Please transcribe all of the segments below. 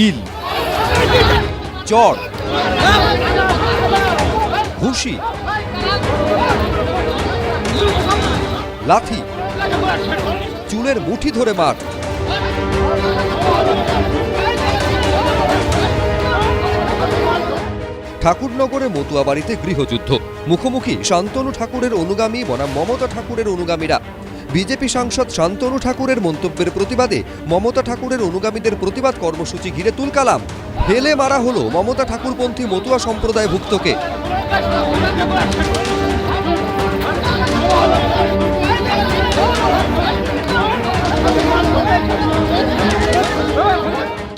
কিল চর ঘুষি লাথি চুলের মুঠি ধরে মার। ঠাকুরনগরে মতুয়া বাড়িতে গৃহযুদ্ধ। মুখোমুখি শান্তনু ঠাকুরের অনুগামী বনাম মমতা ঠাকুরের অনুগামীরা বিজেপি সাংসদ শান্তনু ঠাকুরের মন্তব্যের প্রতিবাদে মমতা ঠাকুরের অনুগামীদের প্রতিবাদ কর্মসূচি ঘিরে তুলকালাম। ফেলে মারা হলো মমতা ঠাকুরপন্থী মতুয়া সম্প্রদায়ভুক্তকে।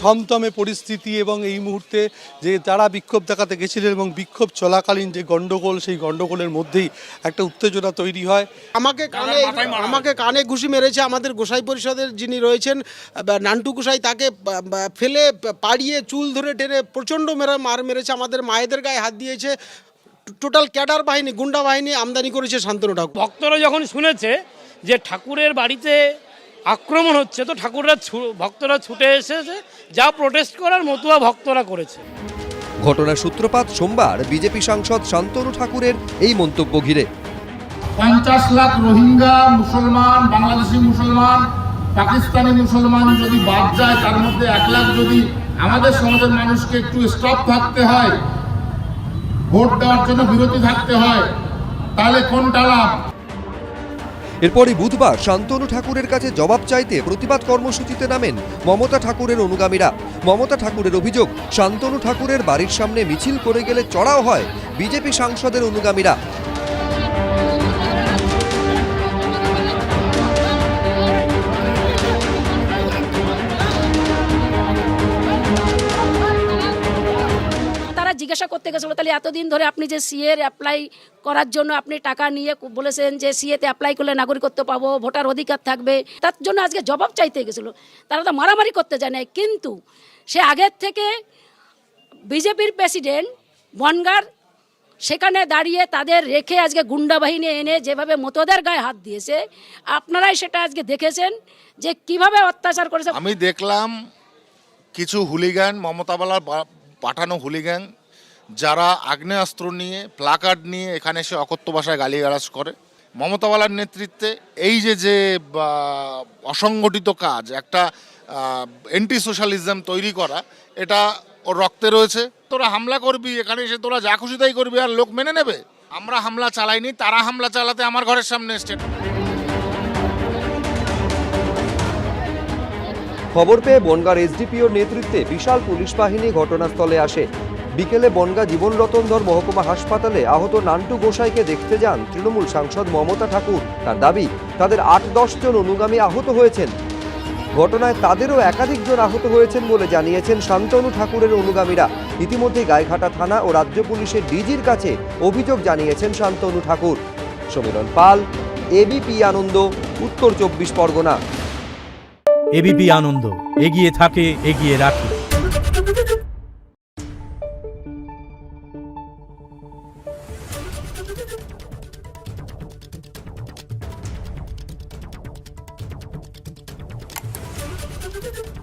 থমথমে পরিস্থিতি এবং এই মুহূর্তে যে তারা বিক্ষোভ দেখাতে গেছিলেন এবং বিক্ষোভ চলাকালীন যে গন্ডগোল সেই গন্ডগোলের মধ্যেই একটা উত্তেজনা তৈরি হয়। আমাকে কানে আমাকে কানে ঘুষি মেরেছে আমাদের গোসাই পরিষদের যিনি রয়েছেন বা নান্টু গোসাই তাকে ফেলে পাড়িয়ে চুল ধরে টেনে প্রচণ্ড মেরে মার মেরেছে আমাদের মায়েদের গায়ে হাত দিয়েছে। টোটাল ক্যাডার বাহিনী গুন্ডা বাহিনী আমদানি করেছে শান্তনু ঠাকুর। ভক্তরা যখন শুনেছে যে ঠাকুরের বাড়িতে আক্রমণ হচ্ছে তো ঠাকুররা ছু- ভক্তরা ছুটে এসেছে যা প্রোটেস্ট করার মতুয়া ভক্তরা করেছে। ঘটনার সূত্রপাত সোমবার বিজেপি সাংসদ শান্তনু ঠাকুরের এই মন্তব্য ঘিরে। পঞ্চাশ লাখ রোহিঙ্গা মুসলমান বাংলাদেশি মুসলমান পাকিস্তানি মুসলমান যদি বাদ যায় তার মধ্যে এক লাখ যদি আমাদের সমাজের মানুষকে একটু স্টপ থাকতে হয় ভোট দেওয়ার জন্য বিরতি থাকতে হয় তাহলে কোনটা লাভ? এরপরই বুধবার শান্তনু ঠাকুরের কাছে জবাব চাইতে প্রতিবাদ কর্মসূচিতে নামেন মমতা ঠাকুরের অনুগামীরা। মমতা ঠাকুরের অভিযোগ, শান্তনু ঠাকুরের বাড়ির সামনে মিছিল করে গেলে চড়াও হয় বিজেপি সাংসদের অনুগামীরা। জিজ্ঞাসা করতে গেছিল, তাহলে এতদিন ধরে আপনি যে সিএর অ্যাপ্লাই করার জন্য আপনি টাকা নিয়ে বলেছেন যে সিএতে অ্যাপ্লাই করলে নাগরিকত্ব পাবো, ভোটার অধিকার থাকবে, তার জন্য আজকে জবাব চাইতে গেছিল। তারা তো মারামারি করতে যায় না কিন্তু সে আগের থেকে বিজেপির প্রেসিডেন্ট বনগার, সেখানে দাঁড়িয়ে তাদের রেখে আজকে গুন্ডা বাহিনী এনে যেভাবে মতোদের গায়ে হাত দিয়েছে, আপনারাই সেটা আজকে দেখেছেন যে কীভাবে অত্যাচার করেছে। আমি দেখলাম কিছু হুলিগ্যান মমতাবালার পাঠানো হুলিগ্যান যারা আগ্নেয়াস্ত্র নিয়ে প্লাকার্ড নিয়ে এখানে এসে অকথ্য ভাষায় গালিগালাজ করে, মমতাবালার নেতৃত্বে এই যে যে অসংগঠিত কাজ, একটা অ্যান্টি সোশ্যালিজম তৈরি করা, এটা ওর রক্তে রয়েছে। তোরা হামলা করবি, এখানে এসে তোরা যা খুশি তাই করবি, আর লোক মেনে নেবে? আমরা হামলা চালাইনি, তারা হামলা চালাতে আমার ঘরের সামনে এসছে খবর পেয়ে বনগার এসডিপিওর নেতৃত্বে বিশাল পুলিশ বাহিনী ঘটনাস্থলে আসে। বিকেলে বনগা জীবন রতনধর মহকুমা হাসপাতালে আহত নান্টু গোসাইকে দেখতে যান তৃণমূল সাংসদ মমতা ঠাকুর। তার দাবি, তাদের আট দশ জন অনুগামী আহত হয়েছেন। ঘটনায় তাদেরও একাধিক জন আহত হয়েছেন বলে জানিয়েছেন শান্তনু ঠাকুরের অনুগামীরা। ইতিমধ্যে গাইঘাটা থানা ও রাজ্য পুলিশের ডিজির কাছে অভিযোগ জানিয়েছেন শান্তনু ঠাকুর। সমীরণ পাল এবিপি আনন্দ, উত্তর চব্বিশ পরগনা। এবিপি আনন্দ, এগিয়ে থাকে, এগিয়ে রাখে। Thank you.